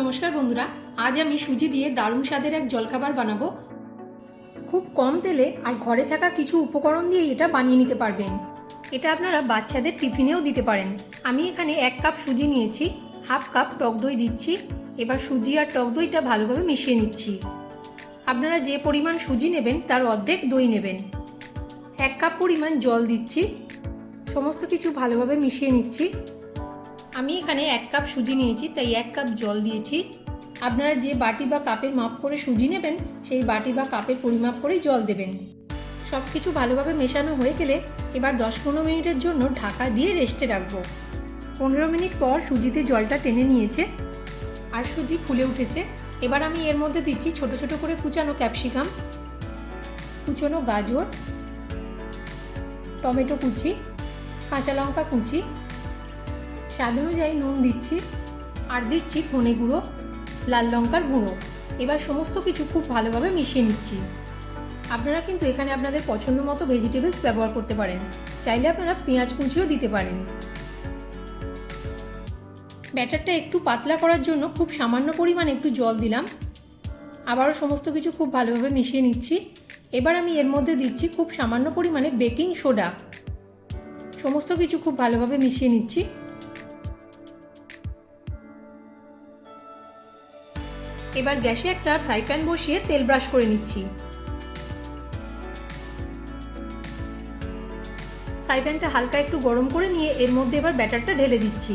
নমস্কার বন্ধুরা, আজ আমি সুজি দিয়ে দারুণ স্বাদের এক জলখাবার বানাবো। খুব কম তেলে আর ঘরে থাকা কিছু উপকরণ দিয়ে এটা বানিয়ে নিতে পারবেন। এটা আপনারা বাচ্চাদের টিফিনেও দিতে পারেন। আমি এখানে এক কাপ সুজি নিয়েছি, হাফ কাপ টক দই দিচ্ছি, এবার সুজি আর টক দইটা ভালোভাবে মিশিয়ে নিচ্ছি। আপনারা যে পরিমাণ সুজি নেবেন, তার অর্ধেক দই নেবেন। এক কাপ পরিমাণ জল দিচ্ছি, সমস্ত কিছু ভালোভাবে মিশিয়ে নিচ্ছি। আমি এখানে এক কাপ সুজি নিয়েছি, তাই এক কাপ জল দিয়েছি। আপনারা যে বাটি বা কাপের মাপ করে সুজি নেবেন, সেই বাটি বা কাপের পরিমাপ করেই জল দেবেন। সব কিছু ভালোভাবে মেশানো হয়ে গেলে এবার দশ পনেরো মিনিটের জন্য ঢাকা দিয়ে রেস্টে রাখব। পনেরো মিনিট পর সুজিতে জলটা টেনে নিয়েছে আর সুজি ফুলে উঠেছে। এবার আমি এর মধ্যে দিচ্ছি ছোট ছোট করে কুচানো ক্যাপসিকাম, কুচনো গাজর, টমেটো কুচি, কাঁচা লঙ্কা কুচি স্বাদ অনুযায়ী নুন দিচ্ছি, আর দিচ্ছি ধনে গুঁড়ো, লাল লঙ্কার গুঁড়ো। এবার সমস্ত কিছু খুব ভালোভাবে মিশিয়ে নিচ্ছি। আপনারা কিন্তু এখানে আপনাদের পছন্দ মতো ভেজিটেবলস ব্যবহার করতে পারেন। চাইলে আপনারা পেঁয়াজ কুচিও দিতে পারেন। ব্যাটারটা একটু পাতলা করার জন্য খুব সামান্য পরিমাণে একটু জল দিলাম। আবারও সমস্ত কিছু খুব ভালোভাবে মিশিয়ে নিচ্ছি। এবার আমি এর মধ্যে দিচ্ছি খুব সামান্য পরিমাণে বেকিং সোডা। সমস্ত কিছু খুব ভালোভাবে মিশিয়ে নিচ্ছি। এবার গ্যাসে একটা ফ্রাই প্যান বসিয়ে তেল ব্রাশ করে নিচ্ছি। ফ্রাই প্যানটা হালকা একটু গরম করে নিয়ে এর মধ্যে এবার ব্যাটারটা ঢেলে দিচ্ছি।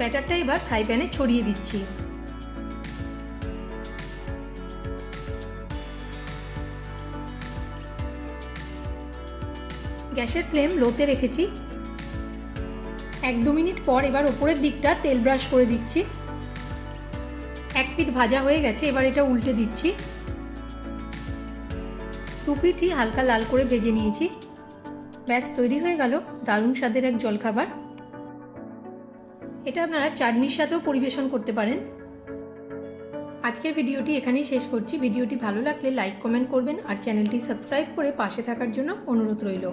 ব্যাটারটা এবার ফ্রাই প্যানে ছড়িয়ে দিচ্ছি। গ্যাসের ফ্লেম লোতে রেখেছি। এক দু মিনিট পর এবার ওপরের দিকটা তেল ব্রাশ করে দিচ্ছি। এক পিঠ ভাজা হয়ে গেছে, এবার এটা উল্টে দিচ্ছি। দু পিঠই হালকা লাল করে ভেজে নিয়েছি। ব্যাস, তৈরি হয়ে গেল দারুণ স্বাদের এক জলখাবার। এটা আপনারা চাটনির সাথেও পরিবেশন করতে পারেন। আজকের ভিডিওটি এখানেই শেষ করছি। ভিডিওটি ভালো লাগলে লাইক, কমেন্ট করবেন আর চ্যানেলটি সাবস্ক্রাইব করে পাশে থাকার জন্য অনুরোধ রইল।